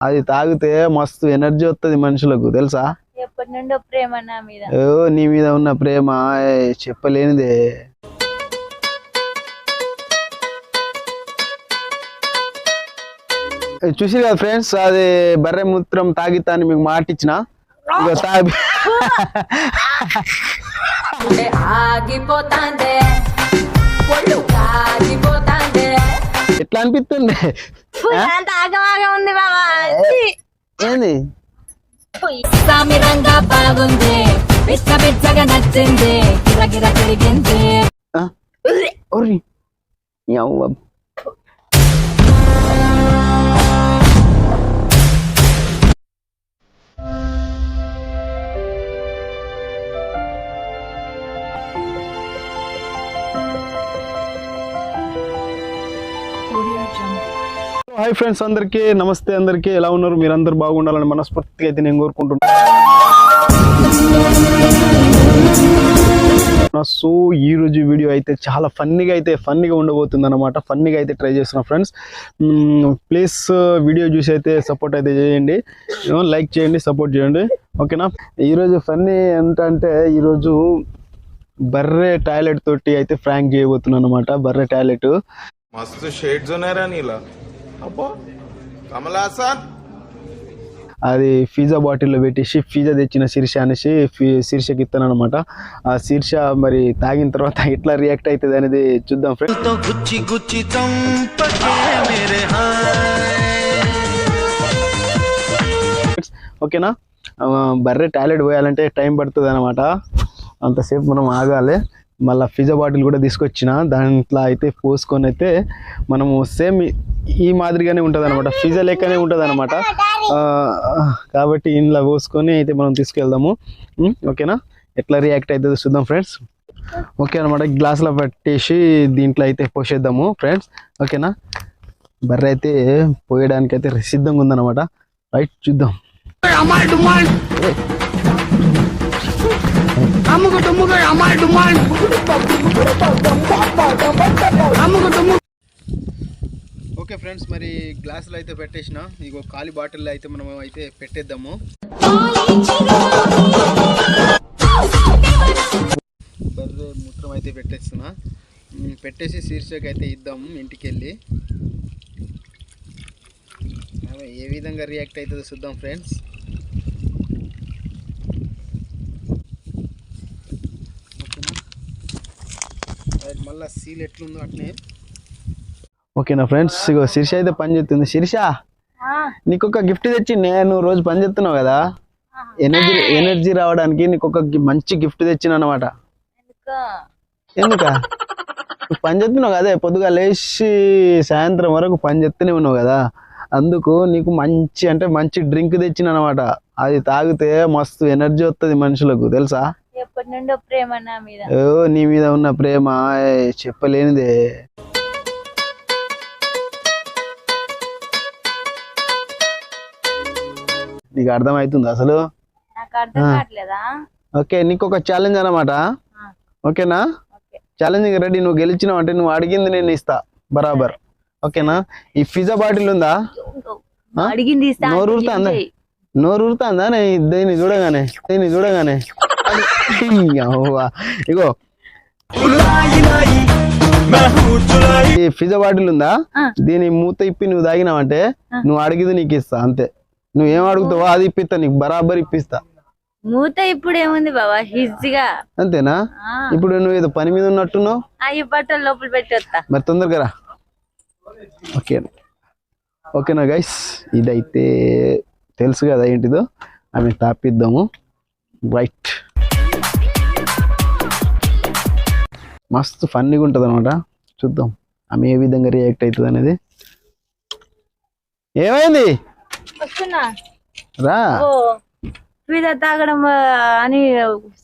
అది తాగితే మస్తు ఎనర్జీ వస్తుంది మనుషులకు తెలుసా? ఎప్పటి నుండో ప్రేమ నా మీద. ఓ నీ మీద ఉన్న ప్రేమ చెప్పలేనిదే. చూసి కదా ఫ్రెండ్స్ అది బర్రె మూత్రం తాగితా అని మీకు మాట ఇచ్చిన? ఇగో తాగి ఆగిపోతాందే ఒళ్ళు ఎట్లా అనిపిస్తుంది? ఏంది? బాగుంది. నచ్చింది. హాయ్ ఫ్రెండ్స్ అందరికీ నమస్తే అందరికీ. ఎలా ఉన్నారు? మీరందరూ బాగుండాలని మనస్ఫూర్తిగా అయితే నేను కోరుకుంటున్నాను సో ఈ రోజు వీడియో అయితే చాలా ఫన్నీగా అయితే ఫన్నీగా ఉండబోతుంది అనమాట ఫన్నీగా అయితే ట్రై చేస్తున్న ఫ్రెండ్స్. ప్లీజ్ వీడియో చూసి అయితే సపోర్ట్ అయితే చేయండి. లైక్ చేయండి సపోర్ట్ చేయండి. ఓకేనా? ఈరోజు ఫన్నీ ఏంటంటే ఈరోజు బర్రే టాయిలెట్ తోటి అయితే ఫ్రాంక్ చేయబోతున్నాను అనమాట బర్రే టాయిలెట్. మస్తు షేడ్స్ ఉన్నారా నీలా. కమలాసన్ అది ఫీజా బాటిల్లో పెట్టేసి ఫీజా తెచ్చిన శీర్ష అనేసి శీర్షకి ఇస్తాను అనమాట ఆ శీర్ష మరి తాగిన తర్వాత ఎట్లా రియాక్ట్ అవుతుంది అనేది చూద్దాం ఫ్రెండ్స్ ఓకేనా? బర్రె టాయిలెట్ పోయాలంటే టైం పడుతుంది అనమాట అంతసేపు మనం ఆగాలి. మళ్ళీ పిజ్జా బాటిల్ కూడా తీసుకొచ్చిన దాంట్లో అయితే పోసుకొని అయితే మనము సేమ్ ఈ మాదిరిగానే ఉంటుంది అనమాట పిజ్జా లెక్కనే ఉంటుంది అనమాట కాబట్టి ఇంట్లో పోసుకొని అయితే మనం తీసుకెళ్దాము. ఓకేనా? ఎట్లా రియాక్ట్ అవుతుందో చూద్దాం ఫ్రెండ్స్. ఓకే అనమాట గ్లాస్లో పెట్టేసి దీంట్లో అయితే పోసేద్దాము ఫ్రెండ్స్. ఓకేనా? బర్రె అయితే పోయడానికి అయితే సిద్ధంగా ఉందన్నమాట. రైట్ చూద్దాం. ఓకే ఫ్రెండ్స్ మరి గ్లాసులు అయితే పెట్టేసిన. ఇగో ఖాళీ బాటిల్లో అయితే మనం అయితే పెట్టేద్దాము. బర్రె మూత్రం అయితే పెట్టేస్తున్నా. పెట్టేసి శీర్షిక అయితే ఇద్దాము ఇంటికి వెళ్ళి ఏ విధంగా రియాక్ట్ అవుతుందో చూద్దాం ఫ్రెండ్స్. మళ్ళీ సీల్ ఎట్లుందో అట్నే ఓకేనా ఫ్రెండ్స్ ఇగో శిరీష అయితే పని చేస్తుంది. శిరీష నీకు ఒక గిఫ్ట్ తెచ్చి నేను రోజు పని చేస్తున్నావు కదా? ఎనర్జీ ఎనర్జీ రావడానికి నీకు ఒక మంచి గిఫ్ట్ తెచ్చిన అనమాట ఎందుక? పని చేస్తున్నావు కదా పొద్దుగా లేచి సాయంత్రం వరకు పని చేస్తూనే ఉన్నావు కదా? అందుకు నీకు మంచి అంటే మంచి డ్రింక్ తెచ్చిన అనమాట అది తాగితే మస్తు ఎనర్జీ వస్తుంది మనుషులకు తెలుసా? ఎప్పటి నుండో ప్రేమ నా మీద. ఓ నీ మీద ఉన్న ప్రేమ చెప్పలేనిదే. నీకు అర్థమవుతుంది అసలు? నాకు అర్థం కావట్లేదా? ఓకే నీకు ఒక ఛాలెంజ్ అనమాట ఆ. ఓకేనా? ఓకే. ఛాలెంజ్ రెడీ నువ్వు గెలిచినావు అంటే నువ్వు అడిగింది నేను ఇస్తా. బరాబర్. ఓకేనా? ఈ పిజ్జా బాటిల్ ఉందా? అడిగింది నోరు? చెయ్యి. నోరు ఊరుతాందా నే దీన్ని చూడగానే దీన్ని చూడగానే. ఇగో. ఈ బాటిల్ ఉందా. దీని మూత ఇప్పి నువ్వు తాగినావంటే. నువ్వు అడిగింది నీకు ఇస్తా అంతే. నువ్వు ఏం అడుగుతావో అది ఇప్పిస్తా నీకు బరాబర్ ఇప్పిస్తా. మూత ఇప్పుడు ఏముంది బాబా ఈజీగా అంతేనా. ఇప్పుడు నువ్వు ఏదో పని మీద ఉన్నట్టున్నావు? బట్టలు లోపల పెట్టేస్తా మరి తొందరగా రా. ఓకే. ఓకేనా గైస్ ఇదైతే తెలుసు కదా ఏంటిదో? ఆమె తాపిద్దాము. రైట్ మస్తు ఫన్నీగా ఉంటుంది అనమాట చూద్దాం. ఆమె ఏ విధంగా రియాక్ట్ అవుతుంది అనేది. ఏమైంది? రా. తాగడం అని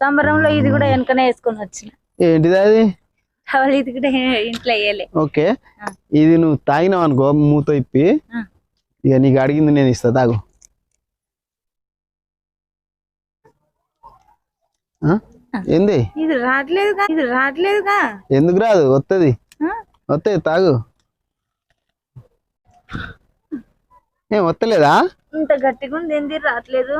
సంబరంలో ఇది కూడా వెనకనే వేసుకొని వచ్చిన. ఏంటిది అది? ఇది కూడా ఇంట్లో వేయలే. ఓకే. ఇది నువ్వు తాగినావు అనుకో మూత ఇప్పి. ఇక నీకు అడిగింది నేను ఇస్తా తాగు? ఏంది? ఇది రావట్లేదుగా ఇది రావట్లేదుగా. ఎందుకు రాదు? వస్తుంది ఆ? వస్తాయి తాగు. ఏం వస్తలేదా ఇంత గట్టిగా ఉంది ఏంది రావట్లేదు?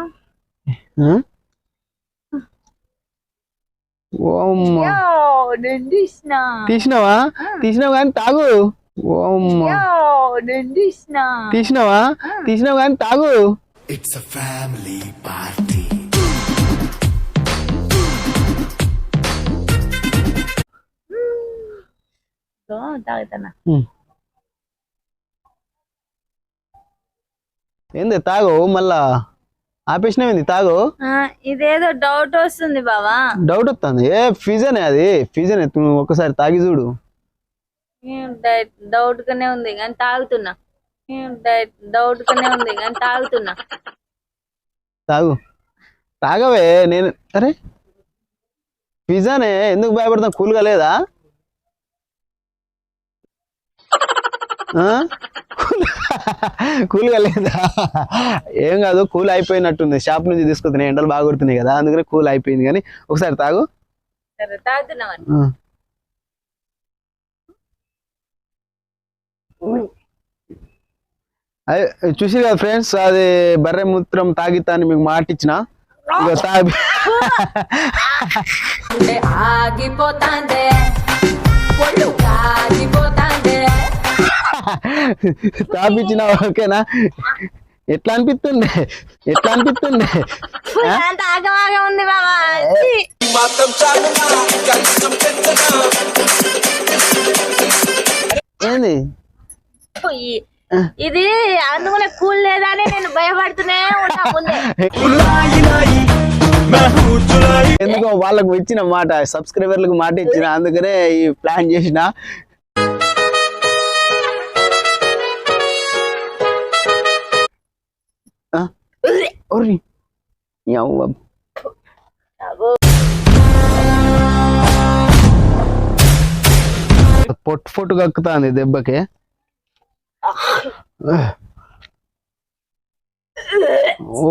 తీసినావా? తీసినావు కానీ తాగు. తీసినావా? తీసినావు కానీ తాగు. It's a family party so, తాగుతానా. ఏంది తాగు మళ్ళా ఆపేసినావింది తాగు? ఇదేదో డౌట్ వస్తుంది బావా. డౌట్ వస్తుంది. ఏ ఫీజనే అది. ఫీజనే నువ్వు ఒకసారి తాగి చూడు. డౌట్ గానే ఉంది కానీ తాగుతున్నా. డౌట్ గానే ఉంది కానీ తాగుతున్నా. తాగు. తాగవే నేను అరే పిజ్జానే ఎందుకు భయపడతాం కూల్గా లేదా ఆ? కూల్గా లేదా? ఏం కాదు కూల్ అయిపోయినట్టుంది. షాప్ నుంచి తీసుకొస్తున్నాయి ఎండలు బాగా కొడుతున్నాయి కదా అందుకనే కూల్ అయిపోయింది. కానీ ఒకసారి తాగు. అదే చూసి కదా ఫ్రెండ్స్ అది బర్రె మూత్రం తాగితా అని మీకు మాట ఇచ్చిన. తాగి తాపించిన ఓకేనా? ఎట్లా అనిపిస్తుంది ఎట్లా అనిపిస్తుంది. ఏంది. ఇది అందుకనే కూల్ లేదా అని నేను భయపడుతూనే ఉన్నా ముందే. ఎందుకో వాళ్ళకు ఇచ్చిన మాట సబ్స్క్రైబర్లకు మాట ఇచ్చిన అందుకనే ఈ ప్లాన్ చేసిన. యవ్వ. పొట్టు పొట్టు కక్కుతాంది దెబ్బకి. ఓ.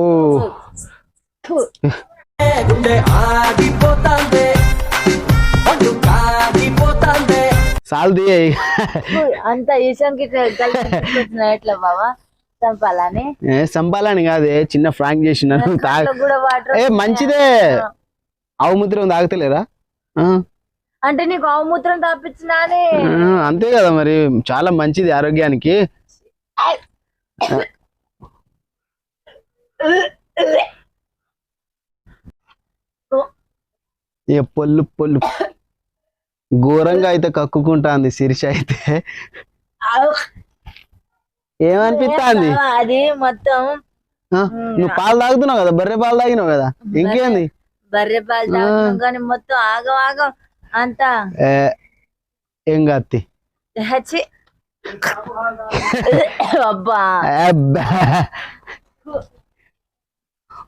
సాల్ది అంత ఈశాన్కి ఎట్లా బావా చంపాలని? ఏ సంపాలని కాదే చిన్న ఫ్రాంక్ చేసినాను కూడా వాటర్ ఏ మంచిదే. ఆవు ముద్ర తాగుతలేరా? అంటే నీకు అవమూత్రం తప్పించినా అంతే కదా మరి. చాలా మంచిది ఆరోగ్యానికి. ఏ పొల్లు పొల్లు. ఘోరంగా అయితే కక్కుకుంటాంది శిరీష అయితే. ఏమనిపిస్తాంది అది మొత్తం నువ్వు పాలు తాగుతున్నావు కదా బర్రె పాలు తాగినావు కదా? ఇంకేంది? బర్రె పాలు కానీ మొత్తం ఆగం ఆగం. అంతా. ఏ, కాత్తి.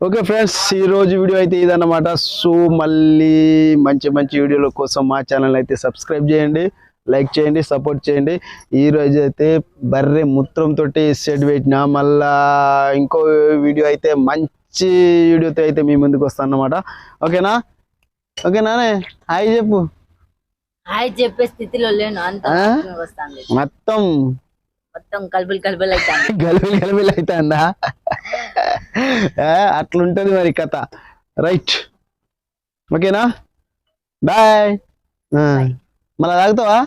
ఓకే ఫ్రెండ్స్ ఈ రోజు వీడియో అయితే ఇదన్నమాట. సో మళ్ళీ మంచి మంచి వీడియోల కోసం మా ఛానల్ అయితే సబ్స్క్రైబ్ చేయండి. లైక్ చేయండి సపోర్ట్ చేయండి. ఈ రోజు అయితే బర్రె మూత్రంతో సెట్ పెట్టిన మళ్ళా ఇంకో వీడియో అయితే మంచి వీడియోతో అయితే మీ ముందుకు వస్తాను అన్నమాట. ఓకేనా? ఓకేనానే హాయ్ చెప్పు. హాయ్ చెప్పే స్థితిలో లేను అంత మొత్తం? మొత్తం కలుపులు కలుపులు అవుతుందా అట్లుంటది మరి కథ. రైట్. ఓకేనా? బాయ్. మళ్ళా తాగుతావా?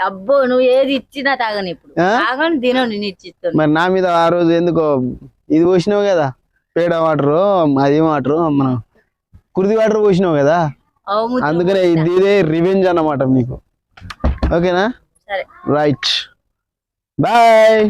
అబ్బో నువ్వు ఏది ఇచ్చినా తాగని ఇప్పుడు? తాగని తినవు నేను ఇచ్చిస్తాను మరి నా మీద ఆ రోజు ఎందుకో ఇది పోసినావు కదా? పేడ వాటర్ అది వాటర్ మనం కుర్ది వాటర్ పోసినావు కదా? అందుకనే ఇది ఇదే రివెంజ్ అన్నమాట నీకు ఓకేనా? సరే. Right bye